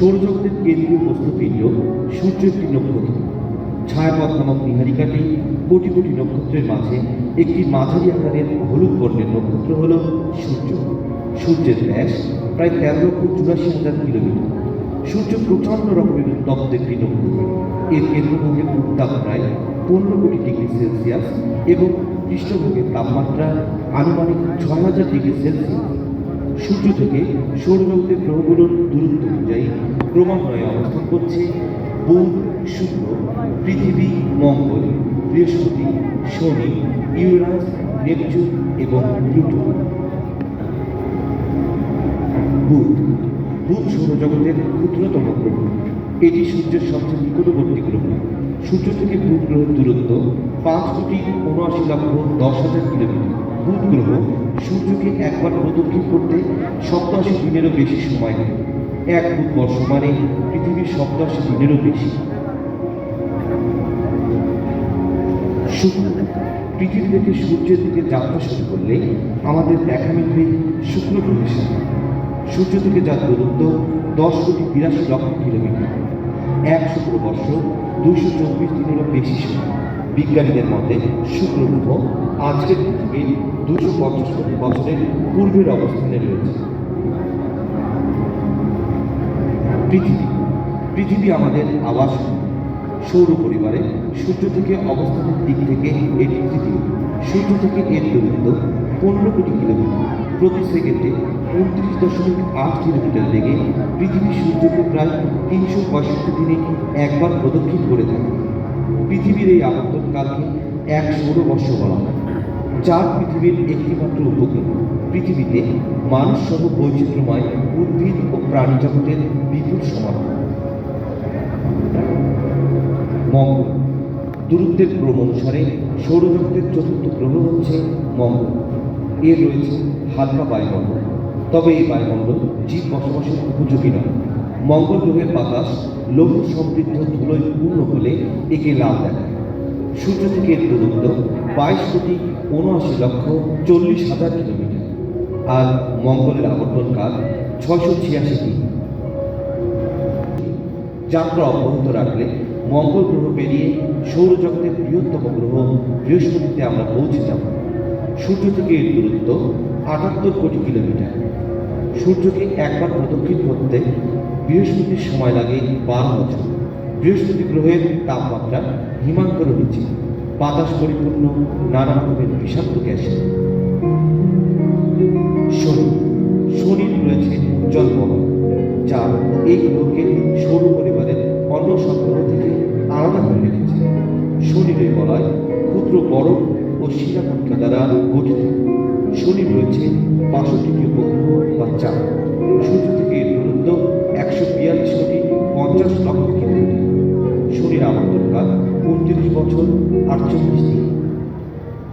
সূর্য একটি নক্ষত্র ছায়াপথ নামক নিহারিকাটি কোটি কোটি নক্ষত্রের মাঝে একটি মাঝারি আকারের হলুদ বর্ণের নক্ষত্র হল সূর্য। সূর্যের ব্যাস প্রায় তেরো লক্ষ চুরাশি হাজার কিলোমিটার। সূর্য প্রচণ্ড রকমের উত্তপ্ত একটি নক্ষত্র। এর কেন্দ্রভাগের উত্তাপ প্রায় পনেরো কোটি ডিগ্রি সেলসিয়াস এবং পৃষ্ঠভাগের তাপমাত্রা আনুমানিক ছয় হাজার ডিগ্রি সেলসিয়াস। সূর্য থেকে সৌরজগতের গ্রহগুলোর দূরত্ব অনুযায়ী ক্রমান্বয়ে অবস্থান করছে বুধ, শুক্র, পৃথিবী, মঙ্গল, বৃহস্পতি, শনি, ইউরাস, নেপচুন এবং প্লুটো। বুধ বুধ সৌরজগতের ক্ষুদ্রতম গ্রহ। এটি সূর্যের সবচেয়ে নিকটবর্তী গ্রহ। সূর্য থেকে বুধ গ্রহের দূরত্ব পাঁচ কোটি উনআশি লক্ষ দশ হাজার কিলোমিটার। বুধ গ্রহ সূর্যকে একবার প্রদক্ষিণ করতে সপ্তাশি দিনেরও বেশি সময় নেয়। এক বুধ বর্ষ মানে পৃথিবীর সপ্তাশি দিনেরও বেশি। শুক্র পৃথিবী থেকে সূর্যের দিকে যাত্রা শুরু করলে আমাদের দেখা মিলবে শুক্র গ্রহের সাথে। সূর্য থেকে যার দূরত্ব দশ কোটি বিরাশি লক্ষ কিলোমিটার। এক শুক্র বর্ষ দুইশো চব্বিশ দিনেরও বেশি সময়। বিজ্ঞানীদের মতে শুক্র গ্রহ আজকের পৃথিবীর দুশো পঞ্চাশ কোটি বছরের পূর্বের অবস্থানে রয়েছে। পৃথিবী পৃথিবী আমাদের আবাস, সৌর পরিবারে সূর্য থেকে অবস্থানের দিক থেকে এটি তৃতীয় সূর্য থেকে এর দূরত্ব পনেরো কোটি কিলোমিটার। প্রতি সেকেন্ডে উনত্রিশ দশমিক আট কিলোমিটার বেগে পৃথিবী সূর্যকে প্রায় তিনশো পঁয়ষট্টি দিনে একবার প্রদক্ষিণ করে থাকে। আবর্তনকালকে এক সৌরবর্ষ বলা হয় চার পৃথিবীর একটিমাত্র উপগ্রহ। পৃথিবীতে মানুষ সহ বৈচিত্র্যময় উদ্ভিদ ও প্রাণী জগতের বিপুল সমারোহ মঙ্গল। দূরত্বের ক্রম অনুসারে সৌরজগতের চতুর্থ গ্রহ হচ্ছে মঙ্গল। এর রয়েছে হালকা বায়ুমণ্ডল। তবে এই বায়ুমণ্ডল জীব বসবাসের উপযোগী নয়। মঙ্গল গ্রহের বাতাস লৌহ সমৃদ্ধ ধুলোয় পূর্ণ হলে একে লাল দেখায়। সূর্য থেকে দূরত্ব বাইশ কোটি উনআশি লক্ষ চল্লিশ হাজার কিলোমিটার। আর মঙ্গলের আবর্তনকাল ছয়শো ছিয়াশি দিন যাত্রা অব্যাহত রাখলে মঙ্গল গ্রহ পেরিয়ে সৌরজগতের বৃহত্তম গ্রহ বৃহস্পতিতে আমরা পৌঁছে যাব। সূর্য থেকে এর দূরত্ব আটাত্তর কোটি কিলোমিটার। সূর্যকে একবার প্রদক্ষিণ করতে বৃহস্পতির সময় লাগে বারো বছর। বৃহস্পতি গ্রহের তাপমাত্রা হিমাঙ্কর নিচে বাতাস পরিপূর্ণ নানা রকমের বিষাক্ত গ্যাস। শনি, শনির রয়েছে জলমহল যা এই গ্রহকে সৌর পরিবারের অন্য সব গ্রহ থেকে আলাদা করে রেখেছে। শনির বলয় ক্ষুদ্র বরফ ও শিলাকণিকা দ্বারা গঠিত। শনি রয়েছে বাষট্টিটি উপগ্রহ বা চাঁদ সূর্য থেকে দূরত্ব একশো বিয়াল্লিশ কোটি পঞ্চাশ লক্ষ রামাতুল কাল উনত্রিশ বছর আটচল্লিশ দিন।